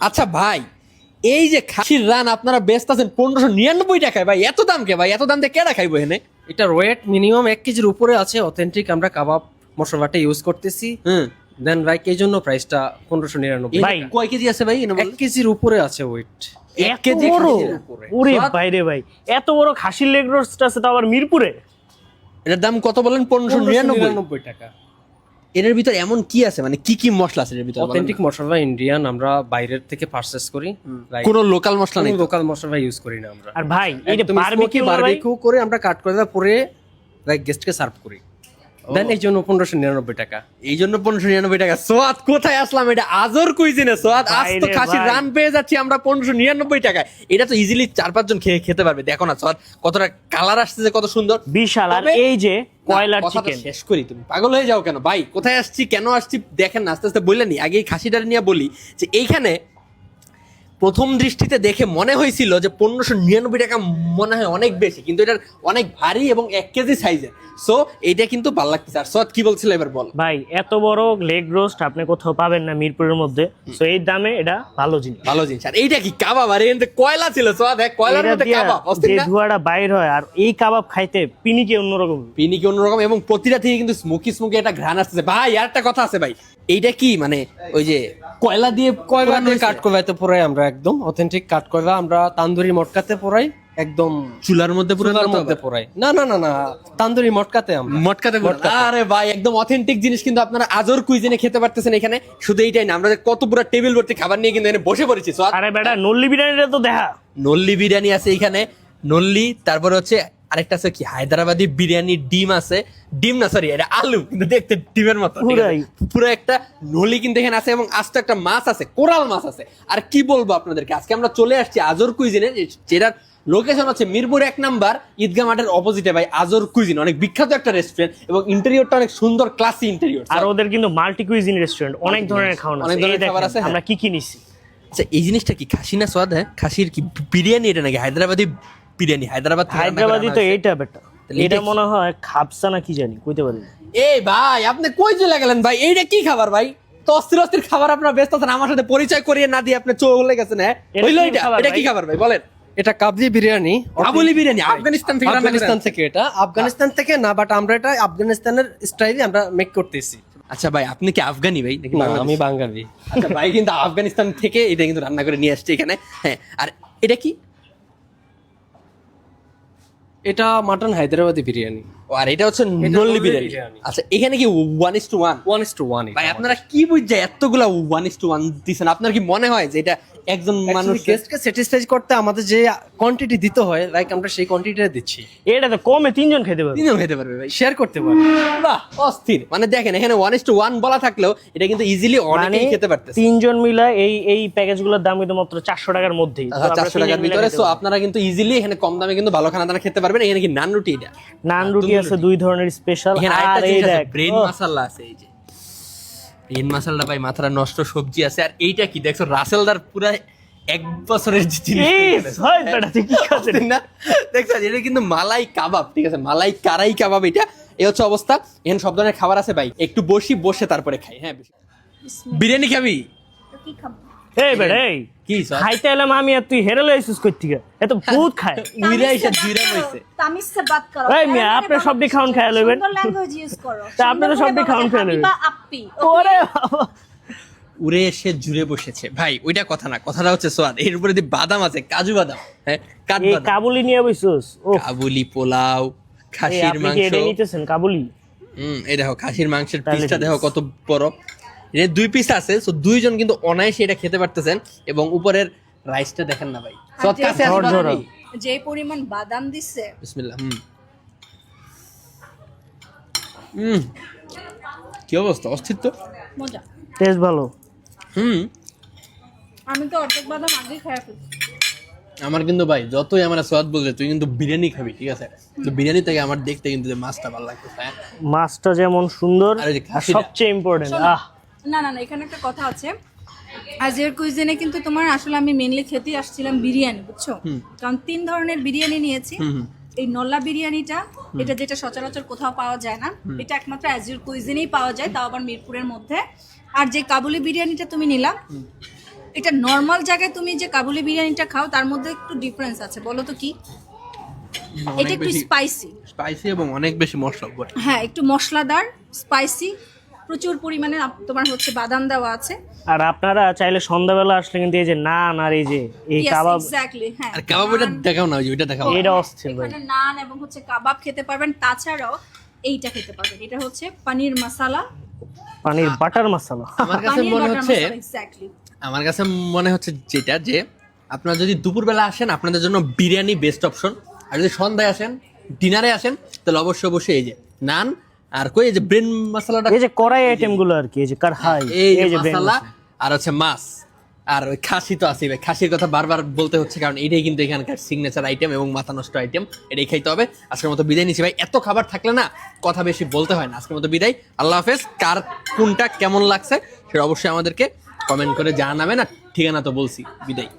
আচ্ছা ভাই এই যে খাসির রান আপনারা ব্যস্ত আছেন পনেরোশো নিরানব্বই টাকায়। ভাই এত দাম কে ভাই? এত দাম দিয়ে কেডা খাইবো এনে এটা ওয়েট মিনিমাম এক কেজির উপরে আছে অথেন্টিক আমরা কাবাব মশলাটা ইউজ করতেছি। হুম। দেন ভাই এই জন্য প্রাইসটা পনেরোশো নিরানব্বই ভাই, কয় কেজি আছে ভাই এনে এক কেজির উপরে আছে ওয়েট এক কেজি। ওরে সোয়াদ? ভাই এত বড় খাসির লেগ রোস্ট আছে তো আবার মিরপুরে? এটার দাম কত বলেন? পনেরোশো নিরানব্বই টাকা। এর ভিতর এমন কি আছে? মানে কি কি মশলা আছে এর ভিতর? অথেন্টিক মশলা ইন্ডিয়ান আমরা বাইরের থেকে পারচেজ করি। কোনো লোকাল মশলা নেই লোকাল মশলা ইউজ করি না আমরা। আর ভাই এই বারবিকিউ বারবিকিউ করে আমরা কাট করে দাও পরে লাইক গেস্টকে সার্ভ করি। দেন এই জন্য পনেরোশো নিরানব্বই টাকা। এই জন্য পনেরোশো নিরানব্বই টাকা। সোয়াদ কোথায় আসলাম এটা? আজর কুইজিনে সোয়াদ। আজ তো খাসির রান পেয়ে যাচ্ছি আমরা পনেরোশো নিরানব্বই টাকায়। এটা তো ইজিলি চার পাঁচজন খেয়ে খেতে পারবে। দেখো না সোয়াদ কতটা কালার আসছে কত সুন্দর। বিশাল। আর এই যে কয়লার চিকেন শেষ করি তুমি। পাগল হয়ে যাও কেন? ভাই কোথায় আসছি কেন আসছি দেখেন না আস্তে আস্তে বললেন আগে এই খাসিটা নিয়ে বলি যে এইখানে প্রথম দৃষ্টিতে দেখে মনে হয়েছিল যে পনেরোশো নিরানব্বই টাকা মনে হয় অনেক বেশি কিন্তু এটার অনেক ভারী এবং এক কেজি সাইজের। সো এইটা কিন্তু ভালো লাগতেছে। আর সৎ কি বলছিল এবার বল? ভাই এত বড় লেগ রোস্ট আপনি কোথাও পাবেন না মিরপুরের মধ্যে। সো এই দামে এটা ভালো জিনিস। ভালো জিনিস। আর এইটা কি কাবাব? আর মধ্যে কয়লা ছিল সোয়াদ? হ্যাঁ কয়লার মধ্যে কাবাব অস্থির যে না? ধোঁয়াটা বাইর হয় আর এই কাবাব খাইতে পিনিকে অন্যরকম। পিনিকি অন্যরকম এবং প্রতিটা থেকে কিন্তু স্মোকি স্মোকি একটা ঘ্রাণ আসতেছে। ভাই আর একটা কথা আছে ভাই। এইটা কি? মানে ওই যে কয়লা দিয়ে কয়লা দিয়ে? কাট করবাইতে পড়াই আমরা একদম অথেন্টিক কাট করবা আমরা তান্দুরি মটকাতে পড়াই একদম চুলার মধ্যে পুরো চুলার মধ্যে পড়াই। না না না না তান্দুরি মটকাতে আমরা। মটকাতে আরে ভাই একদম অথেন্টিক জিনিস কিন্তু আপনারা আজর কুইজিনে খেতে পারতেছেন এখানে। শুধু এইটাই না আমরা যে কত পুরো টেবিল ভর্তি খাবার নিয়ে কিন্তু এখানে বসে পড়েছি। আরে বেটা নল্লি বিরিয়ানিটা তো দেখা। নল্লি বিরিয়ানি আছে এখানে। নল্লি তারপরে হচ্ছে আরেকটা আছে কি? হায়দ্রাবাদি বিরিয়ানি ডিম আছে। ডিম না সরি এটা আলু কিন্তু দেখতে ডিমের মতো। পুরো একটা নলি কিন্তু এখানে আছে এবং আস্ত একটা মাছ আছে কোরাল মাছ আছে। আর কি বলব আপনাদেরকে? আজকে আমরা চলে আসছি আজর কুইজিনে যেটার লোকেশন হচ্ছে মিরপুর এক নাম্বার ঈদগা মাঠের অপোজিটে ভাই আজর কুইজিন অনেক বিখ্যাত একটা রেস্টুরেন্ট এবং ইন্টেরিয়রটা অনেক সুন্দর ক্লাসি ইন্টেরিয়র আর ওদের কিন্তু মাল্টি কুইজিন রেস্টুরেন্ট অনেক ধরনের খাওয়ান অনেক ধরনের খাবার আছে, হ্যাঁ। আমরা কি কি নিছি? আচ্ছা এই জিনিসটা কি খাসি না সোয়াদ হ্যাঁ? খাসির কি বিরিয়ানি এটা নাকি? হায়দ্রাবাদি বিরিয়ানি হায়দ্রাবাদ হায়দ্রাবাদি তো এইটা বেটা তাহলে এটা মনে হয় খাপসা না কি জানি কইতে পারি এই ভাই আপনি কই চলে গেলেন ভাই? এইটা কি খাবার ভাই? তো অস্থির অস্থির খাবার আপনার ব্যস্ত আছেন আমার সাথে পরিচয় করিয়ে না দিয়ে আপনি চলে গেছেন হ্যাঁ? হইল এটা? এটা কি খাবার ভাই বলেন। এটা কাবলি বিরিয়ানি। কাবুলি বিরিয়ানি আফগানিস্তান থেকে আফগানিস্তান থেকে এটা। আফগানিস্তান থেকে না বাট আমরা এটা আফগানিস্তানের স্টাইলে আমরা মেক করতেছি। আচ্ছা ভাই আপনি কি আফগানি ভাই? নাকি আমি বাঙালি। আচ্ছা ভাই কিন্তু আফগানিস্তান থেকে এটা কিন্তু রান্না করে নিয়ে আসছে এখানে হ্যাঁ। আর এটা কি? এটা মাটন হায়দ্রাবাদি বিরিয়ানি। আর এটা হচ্ছে নল্লি বিরিয়ানি। আচ্ছা এখানে কি one is to one one is to one ভাই আপনারা কি বুঝছে এতগুলা ওয়ান ইস টু ওয়ান দিচ্ছেন আপনার কি মনে হয় যে এটা একজন মানুষ গেস্টকে স্যাটিসফাই করতে আমাদের যে কোয়ান্টিটি দিতে হয় লাইক আমরা সেই কোয়ান্টিটিটা দিচ্ছি। এটা তো কমে তিনজন খেতে পারবে। তিনজন খেতে পারবে ভাই। শেয়ার করতে পারি বাহ অস্থির। মানে দেখেন এখানে ওয়ান ইস টু ওয়ান বলা থাকলেও এটা কিন্তু ইজিলি মানে অনেকেই খেতে পারতেছে। তিনজন মিলা এই এই প্যাকেজগুলোর দাম কিন্তু মাত্র চারশো টাকার মধ্যেই। চারশো টাকার ভিতরে। সো আপনারা কিন্তু ইজিলি এখানে কম দামে কিন্তু ভালো খানা দানা খেতে পারবেন। এখানে কি নান রুটি এটা? নান রুটি আছে দুই ধরনের স্পেশাল আর এই দেখ। ব্রেন মশলা আছে এই যে। ব্রেন মশলা ভাই মাথাটা নষ্ট সবজি আছে আর এইটা কি? দেখছ রাসেলদার পুরা এক বছরের জিনিস কি খাচ্ছিস? না দেখছ এটা কিন্তু মালাই কাবাব ঠিক আছে? মালাই কারাই কাবাব এটা। এই হচ্ছে অবস্থা। এখানে সব ধরনের খাবার আছে ভাই। একটু বসি বসে তারপরে খাই হ্যাঁ বিরিয়ানি খাবি? কি খাব? এই বেটা এই। কি খাইতে এলাম আমি আর তুই হেরে লইছিস কই থেকে এত বহুত খায়। উইরা এসে বইছে। তামিজ সে বাত করো। এই মিয়া, আপনি খাওন খাইয়া লইবেন। সুন্দর ল্যাঙ্গুয়েজ ইউজ করো। তা আপনি তো খাওন খাইয়া লইবেন। ওরে বাবা। উড়ে এসে জুড়ে বসেছে। ভাই ওইটা কথা না কথাটা হচ্ছে সোয়াদ। এর উপরে দিয়ে বাদাম আছে কাজু বাদাম হ্যাঁ? কাবুলি নিয়ে বইছস? ও কাবুলি পোলাও খাসির আপনি কি মাংস। এটা নিতেছেন কাবুলি? হুম এই দেখো খাসির মাংসের পিসটা দেখো কত বড়। এর দুই পিস আছে তো দুইজন কিন্তু অনায়াসে এটা খেতে পারতেছেন এবং উপরের রাইসটা দেখেন না ভাই। সৎ যে- কাছে পরিমাণ বাদাম? দিছে। বিসমিল্লাহ হুম। হুম কি অবস্থা? অস্তিত্ব মজা। টেস্ট ভালো। হুম। আমি তো অর্ধেক বাদাম আগে খাই ফেলছি। আমার কিন্তু ভাই যতই আমার সোয়াদ বলছে তুই কিন্তু বিরিয়ানি খাবি ঠিক আছে? তো বিরিয়ানি থেকে আমার দেখতে কিন্তু মাছটা ভালো লাগতেছে হ্যাঁ? মাছটা যেমন সুন্দর আর সবচেয়ে ইম্পর্টেন্ট আহ। না না না এখানে একটা কথা আছে। আজের কুইজিনে কিন্তু তোমার আসলে আমি মেনলি খেতে আসছিলাম বিরিয়ানি বুঝছ? কারণ তিন ধরনের বিরিয়ানি নিয়েছি। এই নল্লা বিরিয়ানিটা এটা যেটা সচরাচর কোথাও পাওয়া যায় না এটা একমাত্র অ্যাজির কুইজিনেই পাওয়া যায় তাও আবার মিরপুরের মধ্যে। আর যে কাবুলি বিরিয়ানিটা তুমি নিলাম এটা নর্মাল জায়গায় তুমি যে কাবুলি বিরিয়ানিটা খাও তার মধ্যে একটু ডিফারেন্স আছে বলো তো কি? এটা একটু স্পাইসি স্পাইসি এবং অনেক বেশি মশলা হ্যাঁ একটু মশলাদার স্পাইসি প্রচুর পরিমাণে তোমার হচ্ছে বাদাম দেওয়া আছে। আর আপনারা চাইলে সন্ধ্যাবেলা আসলে কিন্তু এই যে নান আর এই যে এই কাবাব এক্স্যাক্টলি হ্যাঁ। আর কাবাব ওটা দেখাও না ওই ওইটা দেখাও। এটা অস্থির ভাই। এখানে নান এবং হচ্ছে কাবাব খেতে পারবেন তাছাড়াও এইটা খেতে পারবেন। এটা হচ্ছে পানির মশলা। পানির বাটার মশলা। আমার কাছে মনে হচ্ছে এক্স্যাক্টলি আমার কাছে মনে হচ্ছে যেটা যে আপনারা যদি দুপুরবেলা আসেন আপনাদের জন্য বিরিয়ানি বেস্ট অপশন আর যদি সন্ধ্যায় আসেন ডিনারে আসেন তাহলে অবশ্যই অবশ্যই এই যে নান আর কই এই যে ব্রেন মশলাটা? এই যে কড়াই আইটেমগুলো আর কি এই যে কারহাই এই যে এই যে মশলা আর হচ্ছে মাছ। আর ওই খাসি তো আছে ভাই খাসির কথা বারবার বলতে হচ্ছে কারণ এটাই কিন্তু এখানকার সিগনেচার আইটেম এবং মাথা নষ্ট আইটেম এটাই খাইতে হবে। আজকের মতো বিদায় নিচ্ছি ভাই। এত খাবার থাকলে না কথা বেশি বলতে হয় না। আজকের মতো বিদায়। আল্লাহ হাফেজ। কার কোনটা কেমন লাগছে সেটা অবশ্যই আমাদেরকে কমেন্ট করে জানাবেন। আর ঠিকানা তো বলছি বিদায়।